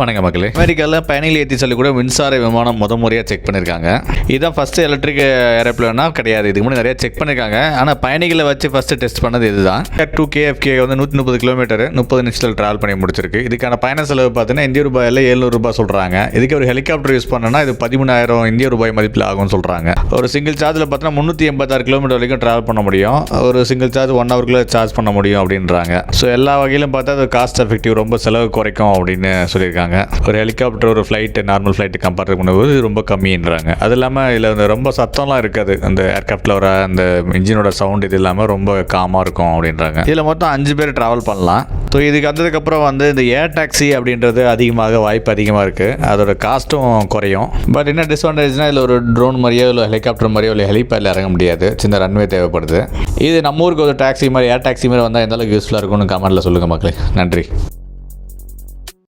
வணக்கம் மக்களே. அமெரிக்காவில் பயணிகள் ஏற்றி சொல்லி கூட மின்சார விமானம் முத முறையாக செக் பண்ணியிருக்காங்க இதுதான் ஃபஸ்ட்டு எலக்ட்ரிக் ஏரோப்ளேனா கிடையாது. இதுக்கு முன்னாடி நிறைய செக் பண்ணியிருக்காங்க ஆனால் பயணிகளை வச்சு ஃபஸ்ட்டு டெஸ்ட் பண்ணது இதுதான். டூ கேஎஃப்கே வந்து நூற்றி முப்பது கிலோமீட்டர் முப்பது நிமிஷத்தில் ட்ராவல் பண்ணி முடிச்சிருக்கு. இதுக்கான பயண செலவு பார்த்தீங்கன்னா இந்திய ரூபாயில் எழுநூறு ரூபாய் சொல்கிறாங்க இதுக்கு ஒரு ஹெலிகாப்டர் யூஸ் பண்ணனா இது பதிமூணாயிரம் இந்திய ரூபாய் மதிப்பில் ஆகும்னு சொல்கிறாங்க ஒரு சிங்கிள் சார்ஜில் பார்த்தீங்கன்னா முந்நூற்றி எண்பத்தாறு கிலோமீட்டர் வரைக்கும் ட்ராவல் பண்ண முடியும். ஒரு சிங்கிள் சார்ஜ் ஒன் ஹவருக்குள்ளே சார்ஜ் பண்ண முடியும் அப்படின்றாங்க. ஸோ எல்லா வகையிலும் பார்த்தா அது காஸ்ட் எஃபெக்டிவ் ரொம்ப செலவு குறைக்கும் அப்படின்னு சொல்லியிருக்காங்க. ஒரு ஹெலிகாப்டர் ஒரு ஃப்ளைட்டு நார்மல் ஃப்ளைட்டு கம்பேர் பண்ணும்போது ரொம்ப கம்மின்றாங்க. அது இல்லாமல் இதில் வந்து ரொம்ப சத்தம்லாம் இருக்காது. அந்த ஏர்க்ராஃப்டில் வர அந்த இன்ஜினோட சவுண்ட் இது இல்லாமல் ரொம்ப காமாக இருக்கும் அப்படின்றாங்க. இதில் மொத்தம் அஞ்சு பேர் ட்ராவல் பண்ணலாம். ஸோ இதுக்கு வந்ததுக்கப்புறம் வந்து இந்த ஏர் டாக்ஸி அப்படின்றது அதிகமாக வாய்ப்பு அதிகமாக இருக்குது அதோட காஸ்ட்டும் குறையும். பட் என்ன டிஸ்அட்வான்டேஜ்னால் இதில் ஒரு ட்ரோன் மாதிரியோ இல்லை ஹெலிகாப்டர் மாதிரியோ இல்லை ஹெலிபேடில் இறங்க முடியாது. சின்ன ரன்வே தேவைப்படுது. இது நம்ம ஊருக்கு ஒரு டாக்ஸி மாதிரி ஏர் டாக்ஸி மாதிரி வந்தால் எந்த அளவுக்கு யூஸ்ஃபுல்லாக இருக்கும்னு கமெண்ட்டில் சொல்லுங்கள் மக்களே. நன்றி.